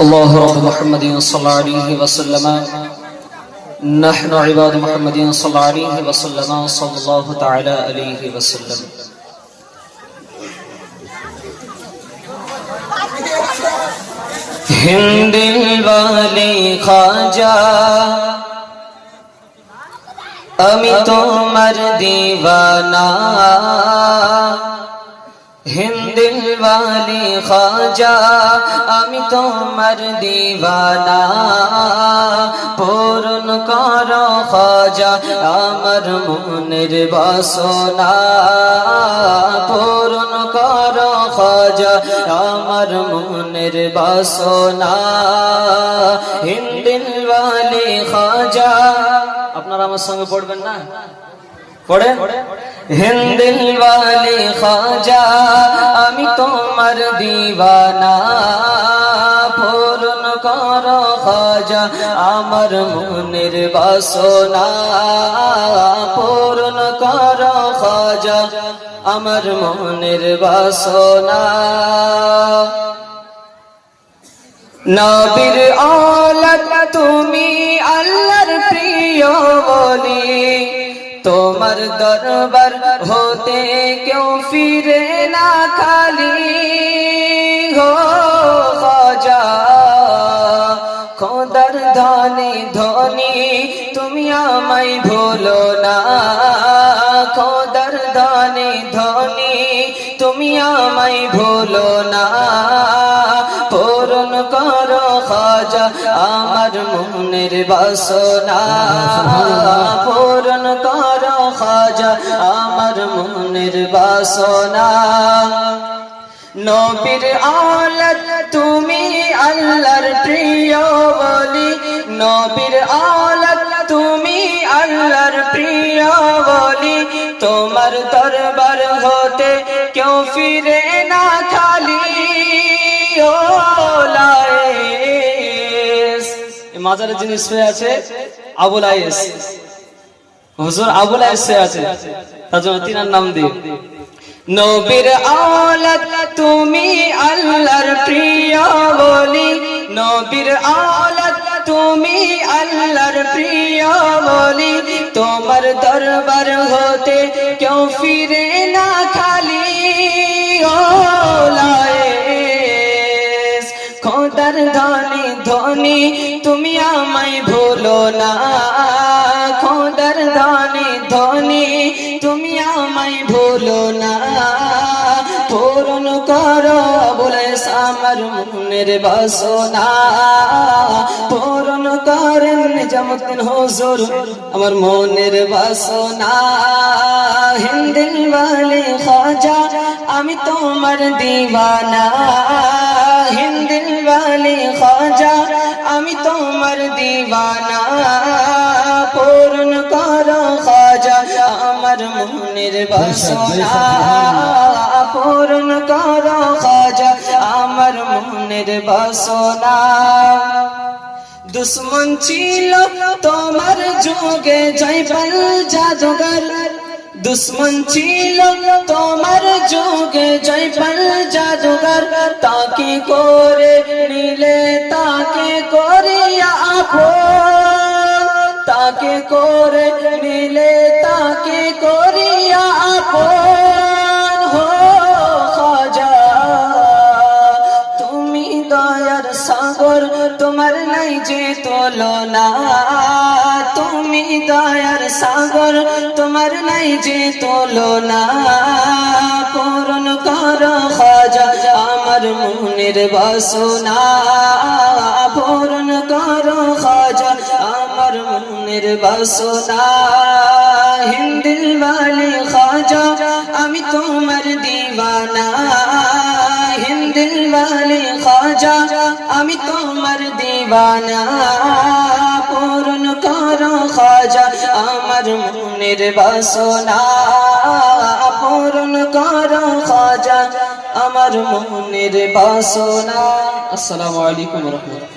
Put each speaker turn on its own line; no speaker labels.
الله رب محمد صلى الله عليه وسلم نحن عباد محمد صلى الله عليه وسلم صلى الله تعالى عليه وسلم হিন্দিল বালি খাজা আমি তোমার দিওয়ানা হিন্দিল বালি খাজা, আমি তোমার দিওয়ানা। পূরণ কর খাজা আমার মনের বাসনা। পূরণ কর খাজা আমার মনের বাসনা। হিন্দিল বালি খাজা, আপনারা আমার সঙ্গে পড়বেন না? পড়ে পড়ে হিন্দিল ওয়ালি খাজা, আমি তোমার দিবানা। পূরণ কর খাজা, আমার মনের বাসনা। পূরণ কর খাজা, আমার মনের বাসনা। নবীর আলাদ তুমি আল্লাহর প্রিয় বলি। তোমার দরবার হতে কেউ ফিরে না খালি। হো, খাজা, খোদার ধনে ধনী, তুমি আমায় ভুলো না। খোদার ধনে ধনী, তুমি আমায় ভুলো না। খাজা আমার মনের বাসনা। পূরণ করো খাজা, আমার মনের বাসনা। নবীর আলাদ, তুমি আল্লাহর প্রিয় বলি। নবীর আলাদ, তুমি আল্লাহর প্রিয় বলি। তোমার দরবার হতে কেউ ফিরে না খালি মাজারে যিনি শুয়ে আছে, আবুল আয়েস হুজুর আবুল আয়েস শুয়ে আছে, তার জন্য তিনার নাম দিয়ে। নবীর আলাদ তুমি আল্লাহর প্রিয় বলি। নবীর আলাদ তুমি আল্লাহর প্রিয় বলি। তোমার দরবার হতে কেউ ফিরে না খালি। খোদার ধনী তুমি আমায় ভুলো না। খোদার ধনী ধনী, তুমি আমায় ভুলো না। পূরণ করো বলে আমার মনের বাসনা। পূরণ করেন নিজামুদ্দিন হুজুর, আমার মনের বাসনা। হিন্দিল ওয়ালি খাজা, আমি তোমার দিওয়ানা হিন্দিল ওয়ালি খাজা, আমি তোমার দিওয়ানা। পূরণ করো খাজা, আমার মনের বাসনা। পূরণ করো খাজা, আমার মনের বাসনা। দুশ্মন ছিল তোমার যুগে, জয়পাল জাদুঘর। দুশ্মন ছিল তোমার যুগে জয়পাল জাদুঘর তাকে করে নিলে তাকে করিয়া আপন তাকে করে নিলে তাকে করিয়া আপন সাগর তোমার নাই যে তুলনা। তুমি দয়ার সাগর, তোমার নাই যে তুলনা। পূরণ কর খাজা আমার মনের বাসনা। পূরণ কর খাজা আমার মনের বাসনা খাজা, আমি তোমার দিওয়ানা হিন্দিল খাজা, আমি তোমার দিওয়ানা পূরণ করো খাজা, আমার মনের বাসনা। পূরণ করো খাজা, আমার মনের বাসনা। আসসালামু আলাইকুম রহমতুল্লাহ।